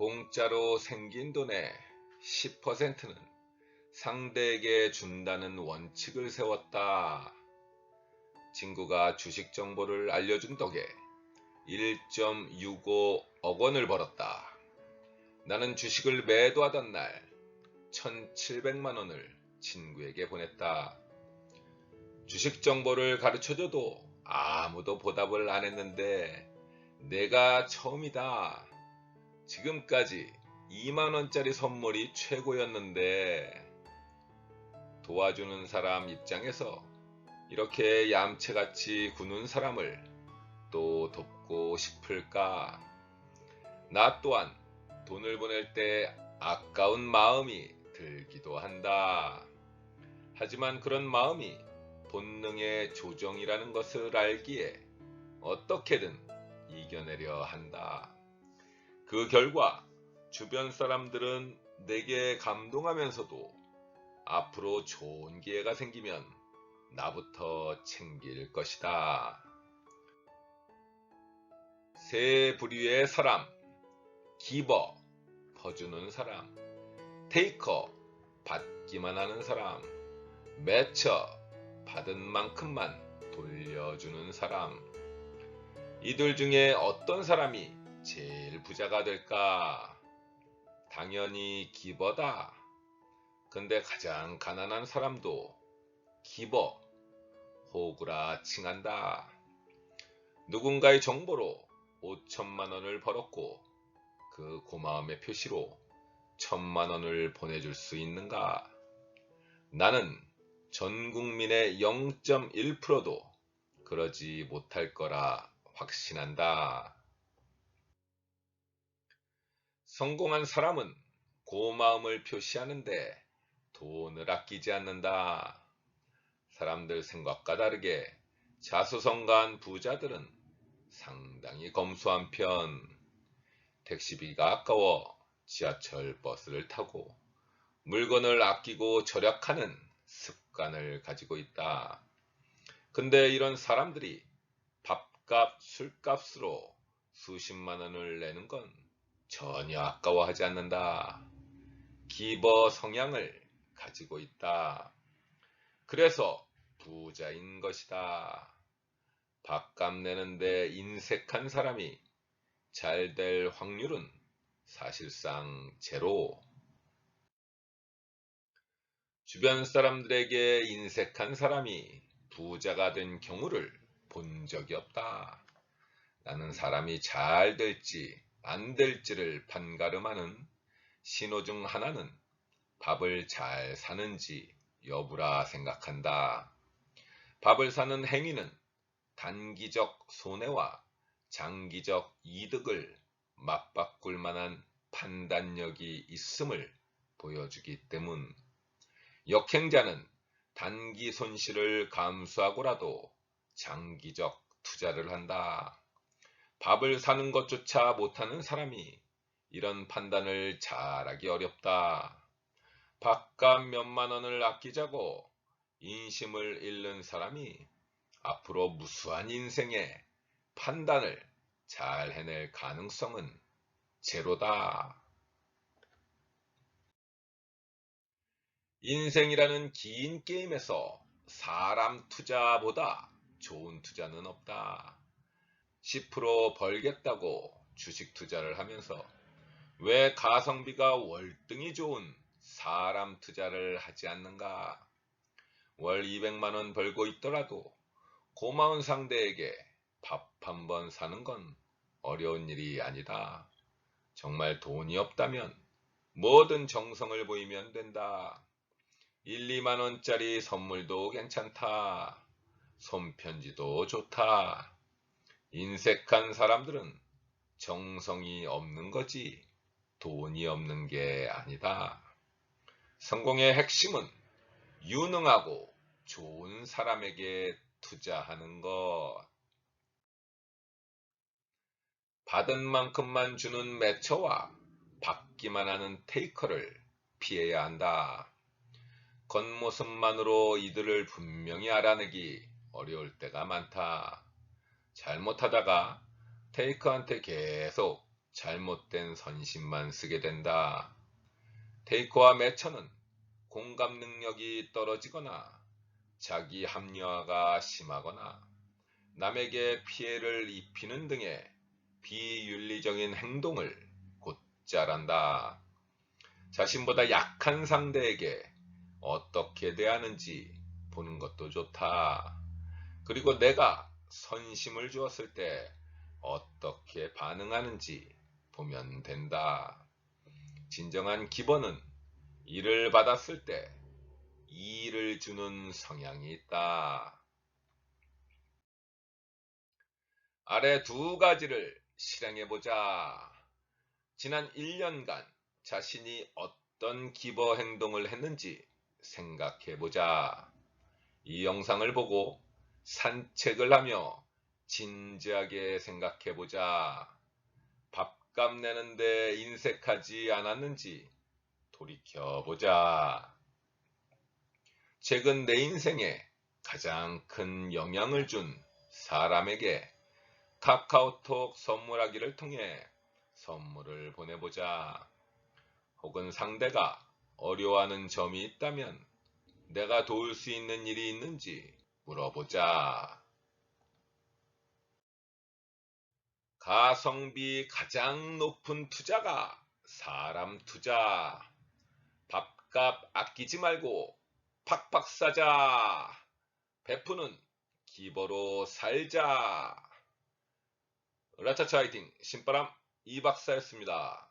공짜로 생긴 돈의 10%는 상대에게 준다는 원칙을 세웠다. 친구가 주식 정보를 알려준 덕에 1.65억 원을 벌었다. 나는 주식을 매도하던 날 1,700만 원을 친구에게 보냈다. 주식 정보를 가르쳐줘도 아무도 보답을 안 했는데 내가 처음이다. 지금까지 2만원짜리 선물이 최고였는데 도와주는 사람 입장에서 이렇게 얌체같이 구는 사람을 또 돕고 싶을까? 나 또한 돈을 보낼 때 아까운 마음이 들기도 한다. 하지만 그런 마음이 본능의 조정이라는 것을 알기에 어떻게든 이겨내려 한다. 그 결과 주변 사람들은 내게 감동하면서도 앞으로 좋은 기회가 생기면 나부터 챙길 것이다. 세 부류의 사람, 기버, 퍼주는 사람, 테이커, 받기만 하는 사람, 매처, 받은 만큼만 돌려주는 사람. 이들 중에 어떤 사람이 제일 부자가 될까? 당연히 기버다. 근데 가장 가난한 사람도 기버, 호구라 칭한다. 누군가의 정보로 5천만 원을 벌었고 그 고마움의 표시로 천만 원을 보내줄 수 있는가? 나는 전 국민의 0.1%도 그러지 못할 거라 확신한다. 성공한 사람은 고마움을 표시하는데 돈을 아끼지 않는다. 사람들 생각과 다르게 자수성가한 부자들은 상당히 검소한 편. 택시비가 아까워 지하철 버스를 타고 물건을 아끼고 절약하는 습관을 가지고 있다. 근데 이런 사람들이 밥값, 술값으로 수십만 원을 내는 건 전혀 아까워하지 않는다. 기버 성향을 가지고 있다. 그래서 부자인 것이다. 밥값 내는데 인색한 사람이 잘 될 확률은 사실상 제로. 주변 사람들에게 인색한 사람이 부자가 된 경우를 본 적이 없다. 나는 사람이 잘 될지 안 될지를 판가름하는 신호 중 하나는 밥을 잘 사는지 여부라 생각한다. 밥을 사는 행위는 단기적 손해와 장기적 이득을 맞바꿀 만한 판단력이 있음을 보여주기 때문 역행자는 단기 손실을 감수하고라도 장기적 투자를 한다. 밥을 사는 것조차 못하는 사람이 이런 판단을 잘하기 어렵다. 밥값 몇만 원을 아끼자고 인심을 잃는 사람이 앞으로 무수한 인생의 판단을 잘 해낼 가능성은 제로다. 인생이라는 긴 게임에서 사람 투자보다 좋은 투자는 없다. 10% 벌겠다고 주식 투자를 하면서 왜 가성비가 월등히 좋은 사람 투자를 하지 않는가? 월 200만원 벌고 있더라도 고마운 상대에게 밥 한 번 사는 건 어려운 일이 아니다. 정말 돈이 없다면 뭐든 정성을 보이면 된다. 1, 2만원짜리 선물도 괜찮다. 손편지도 좋다. 인색한 사람들은 정성이 없는 거지 돈이 없는 게 아니다. 성공의 핵심은 유능하고 좋은 사람에게 투자하는 것. 받은 만큼만 주는 매처와 받기만 하는 테이커를 피해야 한다. 겉모습만으로 이들을 분명히 알아내기 어려울 때가 많다. 잘못하다가 테이커한테 계속 잘못된 선심만 쓰게 된다. 테이커와 매처는 공감 능력이 떨어지거나 자기 합리화가 심하거나 남에게 피해를 입히는 등의 비윤리적인 행동을 곧잘 한다. 자신보다 약한 상대에게 어떻게 대하는지 보는 것도 좋다. 그리고 내가 선심을 주었을 때 어떻게 반응하는지 보면 된다. 진정한 기본은 일을 받았을 때 이의를 주는 성향이 있다. 아래 두 가지를 실행해보자. 지난 1년간 자신이 어떤 기버 행동을 했는지 생각해보자. 이 영상을 보고 산책을 하며 진지하게 생각해보자. 밥값 내는데 인색하지 않았는지 돌이켜보자. 최근 내 인생에 가장 큰 영향을 준 사람에게 카카오톡 선물하기를 통해 선물을 보내보자. 혹은 상대가 어려워하는 점이 있다면 내가 도울 수 있는 일이 있는지 물어보자. 가성비 가장 높은 투자가 사람 투자. 밥값 아끼지 말고 팍팍 사자. 베푸는 기버로 살자. 라차차 화이팅 신바람 이박사였습니다.